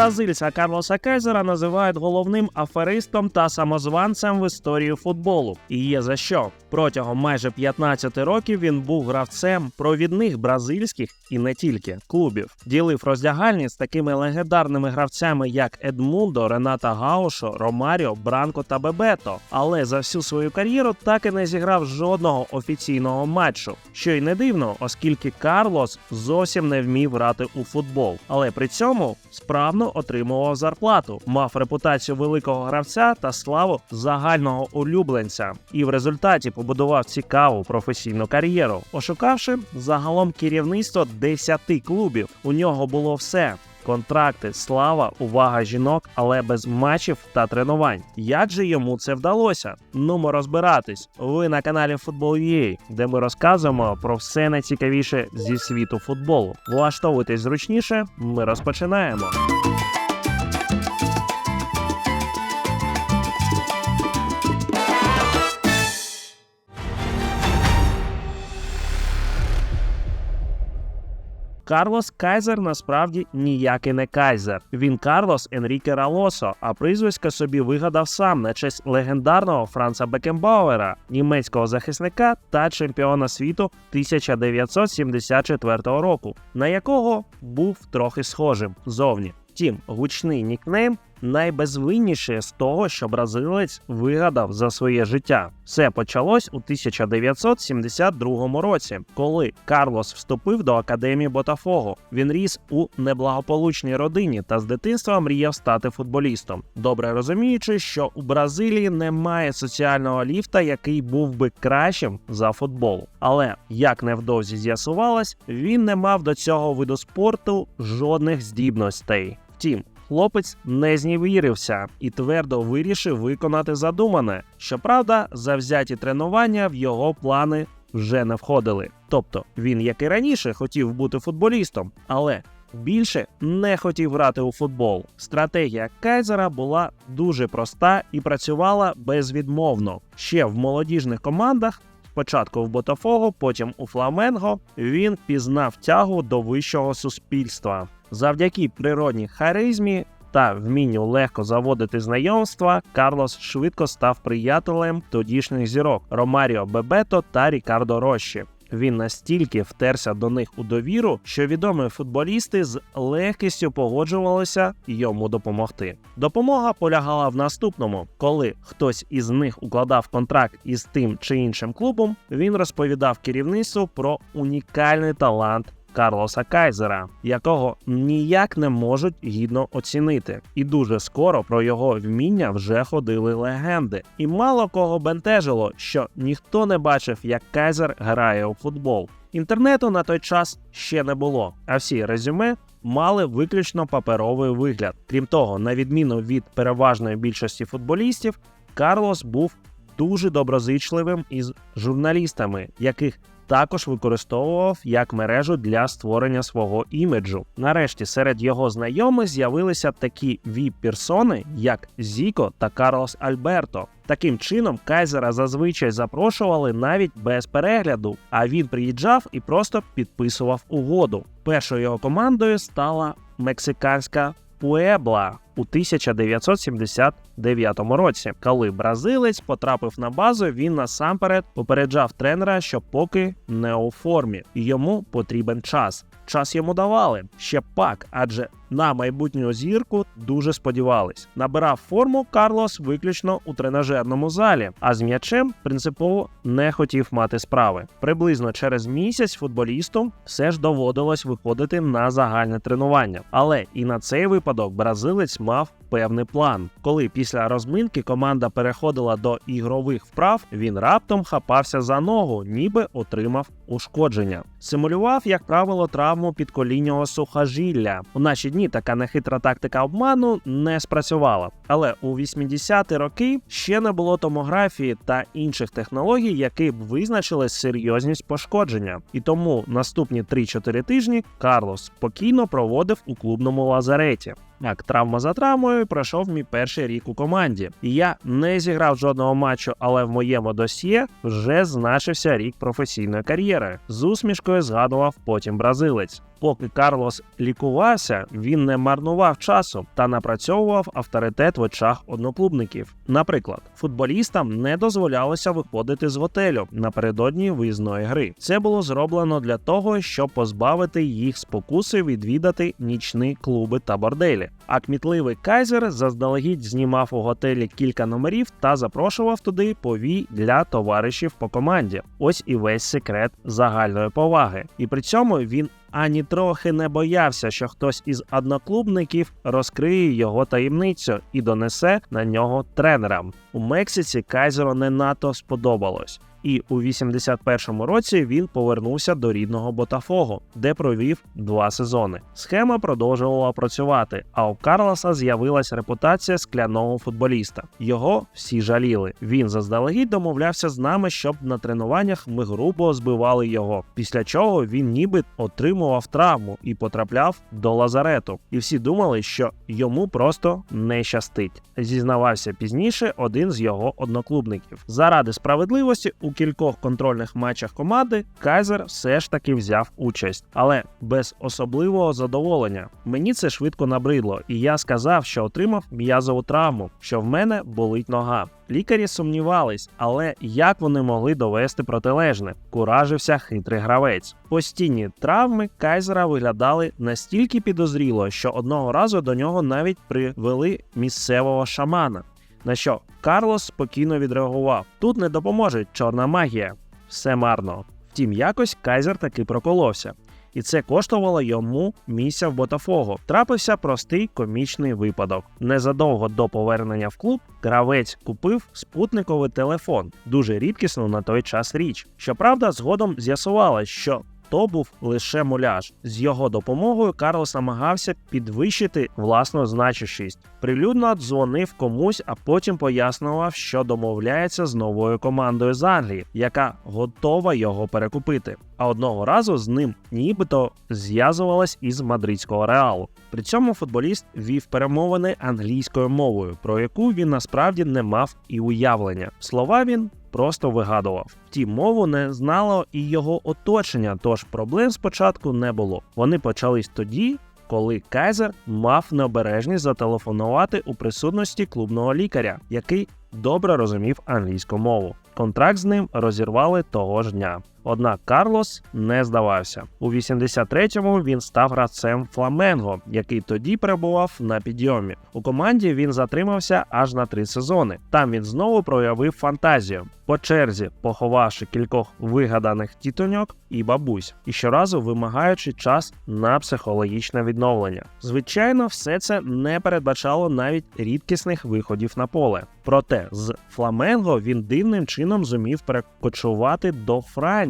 Бразильця Карлоса Кайзера називають головним аферистом та самозванцем в історії футболу. І є за що. Протягом майже 15 років він був гравцем провідних бразильських і не тільки клубів. Ділив роздягальні з такими легендарними гравцями, як Едмундо, Рената Гаушо, Ромаріо, Бранко та Бебето. Але за всю свою кар'єру так і не зіграв жодного офіційного матчу. Що й не дивно, оскільки Карлос зовсім не вмів грати у футбол. Але при цьому справно отримував зарплату, мав репутацію великого гравця та славу загального улюбленця, і в результаті побудував цікаву професійну кар'єру, ошукавши загалом керівництво 10 клубів. У нього було все. Контракти, слава, увага жінок, але без матчів та тренувань. Як же йому це вдалося? Нумо розбиратись. Ви на каналі Football.ua, де ми розказуємо про все найцікавіше зі світу футболу. Влаштовуйтесь зручніше, ми розпочинаємо. Карлос Кайзер насправді ніякий не Кайзер. Він Карлос Енріке Ралосо, а прізвисько собі вигадав сам на честь легендарного Франца Бекенбауера, німецького захисника та чемпіона світу 1974 року, на якого був трохи схожим зовні. Втім, гучний нікнейм найбезвинніше з того, що бразилець вигадав за своє життя. Все почалось у 1972 році, коли Карлос вступив до академії Ботафого. Він ріс у неблагополучній родині та з дитинства мріяв стати футболістом, добре розуміючи, що у Бразилії немає соціального ліфта, який був би кращим за футбол. Але як невдовзі з'ясувалось, він не мав до цього виду спорту жодних здібностей. Втім, хлопець не знівірився і твердо вирішив виконати задумане. Щоправда, завзяті тренування в його плани вже не входили. Тобто він, як і раніше, хотів бути футболістом, але більше не хотів грати у футбол. Стратегія Кайзера була дуже проста і працювала безвідмовно. Ще в молодіжних командах. Спочатку в Ботафого, потім у Фламенго він пізнав тягу до вищого суспільства. Завдяки природній харизмі та вмінню легко заводити знайомства, Карлос швидко став приятелем тодішніх зірок Ромаріо Бебето та Рікардо Рощі. Він настільки втерся до них у довіру, що відомі футболісти з легкістю погоджувалися йому допомогти. Допомога полягала в наступному: коли хтось із них укладав контракт із тим чи іншим клубом, він розповідав керівництву про унікальний талант Карлоса Кайзера, якого ніяк не можуть гідно оцінити. І дуже скоро про його вміння вже ходили легенди. І мало кого бентежило, що ніхто не бачив, як Кайзер грає у футбол. Інтернету на той час ще не було, а всі резюме мали виключно паперовий вигляд. Крім того, на відміну від переважної більшості футболістів, Карлос був дуже доброзичливим із журналістами, яких також використовував як мережу для створення свого іміджу. Нарешті серед його знайомих з'явилися такі віп-персони, як Зіко та Карлос Альберто. Таким чином, Кайзера зазвичай запрошували навіть без перегляду, а він приїжджав і просто підписував угоду. Першою його командою стала мексиканська Пуебла у 1979 році. Коли бразилець потрапив на базу, він насамперед попереджав тренера, що поки не у формі, йому потрібен час. Час йому давали ще пак, адже на майбутню зірку дуже сподівались. Набирав форму Карлос виключно у тренажерному залі, а з м'ячем принципово не хотів мати справи. Приблизно через місяць футболісту все ж доводилось виходити на загальне тренування. Але і на цей випадок бразилець мав певний план. Коли після розминки команда переходила до ігрових вправ, він раптом хапався за ногу, ніби отримав ушкодження. Симулював, як правило, травму підколіннього сухожилля. У наші дні така нехитра тактика обману не спрацювала. Але у 80-ті роки ще не було томографії та інших технологій, які б визначили серйозність пошкодження. І тому наступні 3-4 тижні Карлос спокійно проводив у клубному лазареті. Так, травма за травмою пройшов мій перший рік у команді. І я не зіграв жодного матчу, але в моєму досьє вже значився рік професійної кар'єри. З усмішкою згадував потім бразилець. Поки Карлос лікувався, він не марнував часу та напрацьовував авторитет в очах одноклубників. Наприклад, футболістам не дозволялося виходити з готелю напередодні виїзної гри. Це було зроблено для того, щоб позбавити їх спокуси відвідати нічні клуби та борделі. А кмітливий кайзер заздалегідь знімав у готелі кілька номерів та запрошував туди повій для товаришів по команді. Ось і весь секрет загальної поваги. І при цьому він ані трохи не боявся, що хтось із одноклубників розкриє його таємницю і донесе на нього тренерам. У Мексиці Кайзеру не надто сподобалось. І у 81-му році він повернувся до рідного Ботафого, де провів два сезони. Схема продовжувала працювати, а у Карлоса з'явилась репутація скляного футболіста. Його всі жаліли. Він заздалегідь домовлявся з нами, щоб на тренуваннях ми грубо збивали його. Після чого він ніби отримував травму і потрапляв до лазарету. І всі думали, що йому просто не щастить. Зізнавався пізніше один з його одноклубників. Заради справедливості у кількох контрольних матчах команди Кайзер все ж таки взяв участь, але без особливого задоволення. Мені це швидко набридло, і я сказав, що отримав м'язову травму, що в мене болить нога. Лікарі сумнівались, але як вони могли довести протилежне? Куражився хитрий гравець. Постійні травми Кайзера виглядали настільки підозріло, що одного разу до нього навіть привели місцевого шамана. На що Карлос спокійно відреагував: тут не допоможе чорна магія, все марно. Втім, якось Кайзер таки проколовся. І це коштувало йому місця в Ботафого. Трапився простий комічний випадок. Незадовго до повернення в клуб гравець купив спутниковий телефон, дуже рідкісну на той час річ. Щоправда, згодом з'ясувалось, що то був лише муляж. З його допомогою Карлос намагався підвищити власну значущість. Прилюдно дзвонив комусь, а потім пояснював, що домовляється з новою командою з Англії, яка готова його перекупити. А одного разу з ним нібито зв'язувалась із мадридського реалу. При цьому футболіст вів перемовини англійською мовою, про яку він насправді не мав і уявлення. Слова він просто вигадував. Втім, мову не знало і його оточення, тож проблем спочатку не було. Вони почались тоді. Коли Кайзер мав необережність зателефонувати у присутності клубного лікаря, який добре розумів англійську мову. Контракт з ним розірвали того ж дня. Однак Карлос не здавався. У 83-му він став гравцем Фламенго, який тоді перебував на підйомі. У команді він затримався аж на три сезони. Там він знову проявив фантазію, по черзі поховавши кількох вигаданих тітоньок і бабусь, і щоразу вимагаючи час на психологічне відновлення. Звичайно, все це не передбачало навіть рідкісних виходів на поле. Проте з Фламенго він дивним чином зумів перекочувати до Франції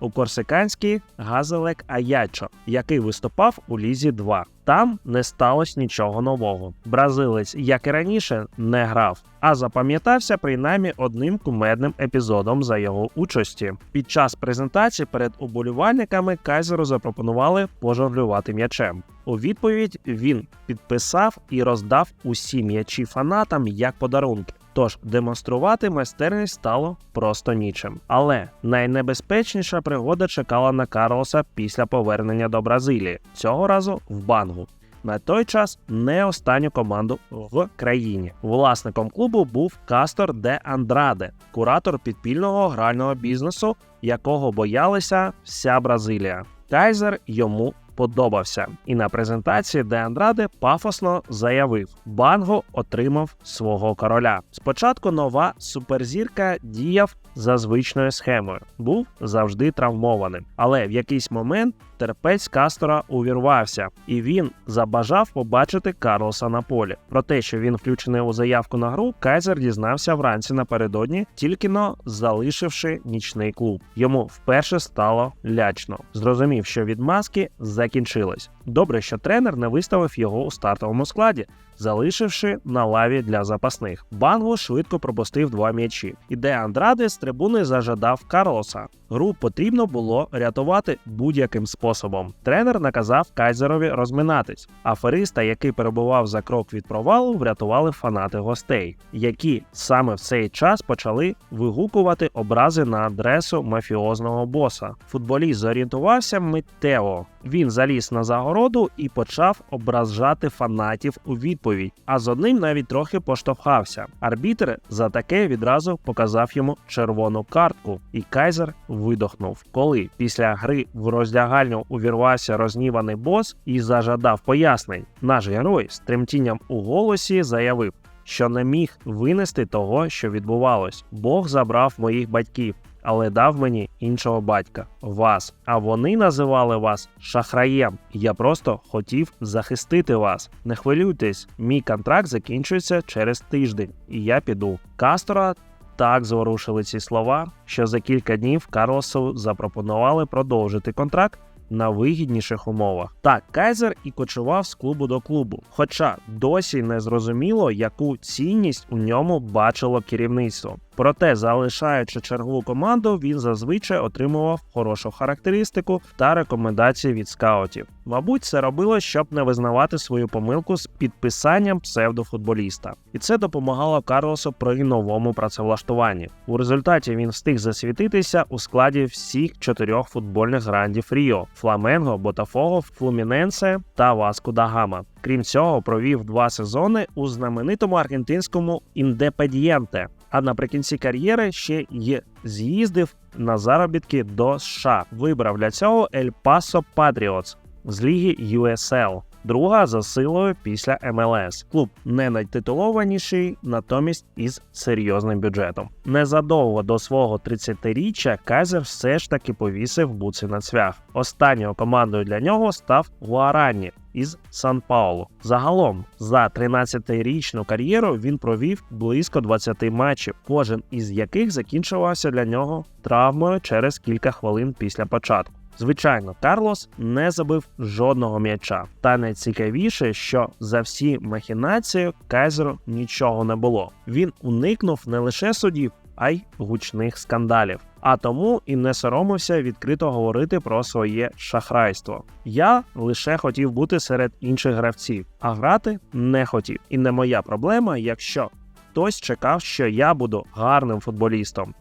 у корсиканський Газелек Аячо, який виступав у Лізі 2. Там не сталося нічого нового. Бразилець, як і раніше, не грав, а запам'ятався принаймні одним кумедним епізодом за його участі. Під час презентації перед уболівальниками Кайзеру запропонували пожонглювати м'ячем. У відповідь він підписав і роздав усі м'ячі фанатам як подарунки. Тож демонструвати майстерність стало просто нічим. Але найнебезпечніша пригода чекала на Карлоса після повернення до Бразилії цього разу в Бангу. На той час не останню команду в країні. Власником клубу був Кастор де Андраде, куратор підпільного грального бізнесу, якого боялися вся Бразилія. Кайзер йому подобався, і на презентації де Андраде пафосно заявив: Банго отримав свого короля. Спочатку нова суперзірка діяв за звичною схемою, був завжди травмованим, але в якийсь момент терпець Кастора увірвався, і він забажав побачити Карлоса на полі. Про те, що він включений у заявку на гру, Кайзер дізнався вранці напередодні, тільки но залишивши нічний клуб. Йому вперше стало лячно. Зрозумів, що відмазки закінчились. Добре, що тренер не виставив його у стартовому складі, залишивши на лаві для запасних. Бангу швидко пропустив два м'ячі. І де Андраде з трибуни зажадав Карлоса. Гру потрібно було рятувати будь-яким способом. Тренер наказав Кайзерові розминатись. Афериста, який перебував за крок від провалу, врятували фанати гостей, які саме в цей час почали вигукувати образи на адресу мафіозного боса. Футболіст зорієнтувався миттєво. Він заліз на загороду і почав ображати фанатів у відповідь, а з одним навіть трохи поштовхався. Арбітр за таке відразу показав йому червону картку, і Кайзер видохнув. Коли після гри в роздягальню увірвався розніваний бос і зажадав пояснень, наш герой з тремтінням у голосі заявив. Що не міг винести того, що відбувалось. Бог забрав моїх батьків, але дав мені іншого батька вас. А вони називали вас шахраєм. Я просто хотів захистити вас. Не хвилюйтесь, мій контракт закінчується через тиждень, і я піду. Кастора так зворушили ці слова, що за кілька днів Карлосу запропонували продовжити контракт. На вигідніших умовах так Кайзер і кочував з клубу до клубу. Хоча досі не зрозуміло, яку цінність у ньому бачило керівництво. Проте, залишаючи чергову команду, він зазвичай отримував хорошу характеристику та рекомендації від скаутів. Мабуть, це робило, щоб не визнавати свою помилку з підписанням псевдофутболіста, і це допомагало Карлосу при новому працевлаштуванні. У результаті він встиг засвітитися у складі всіх чотирьох футбольних грандів Ріо: Фламенго, Ботафого, Флуміненсе та Васку да Гама. Крім цього, провів два сезони у знаменитому аргентинському Індепедієнте. А наприкінці кар'єри ще й з'їздив на заробітки до США. Вибрав для цього Ель Пасо Patriots з ліги USL. Друга за силою після МЛС. Клуб не найтитулованіший, натомість із серйозним бюджетом. Незадовго до свого 30-річчя Кайзер все ж таки повісив буци на цвях. Останньою командою для нього став Гуарані із Сан Паулу. Загалом за 13-річну кар'єру він провів близько 20 матчів, кожен із яких закінчувався для нього травмою через кілька хвилин після початку. Звичайно, Карлос не забив жодного м'яча. Та найцікавіше, що за всі махінації Кайзеру нічого не було. Він уникнув не лише судів, а й гучних скандалів. А тому і не соромився відкрито говорити про своє шахрайство. Я лише хотів бути серед інших гравців, а грати не хотів. І не моя проблема, якщо хтось чекав, що я буду гарним футболістом.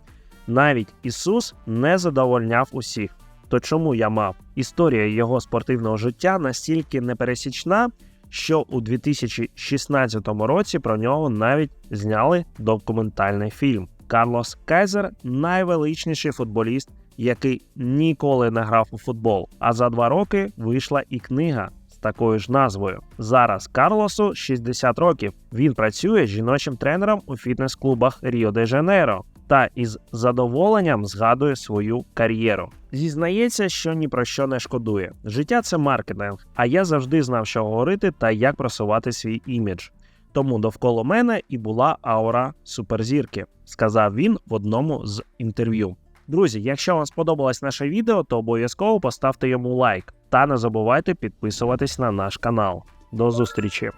Навіть Ісус не задовольняв усіх. То чому я мав? Історія його спортивного життя настільки непересічна, що у 2016 році про нього навіть зняли документальний фільм. Карлос Кайзер найвеличніший футболіст, який ніколи не грав у футбол. А за два роки вийшла і книга з такою ж назвою. Зараз Карлосу 60 років. Він працює жіночим тренером у фітнес-клубах Ріо де Жанейро та із задоволенням згадує свою кар'єру. Зізнається, що ні про що не шкодує. Життя це маркетинг, а я завжди знав, що говорити та як просувати свій імідж. Тому довкола мене і була аура суперзірки, сказав він в одному з інтерв'ю. Друзі, якщо вам сподобалось наше відео, то обов'язково поставте йому лайк та не забувайте підписуватись на наш канал. До зустрічі!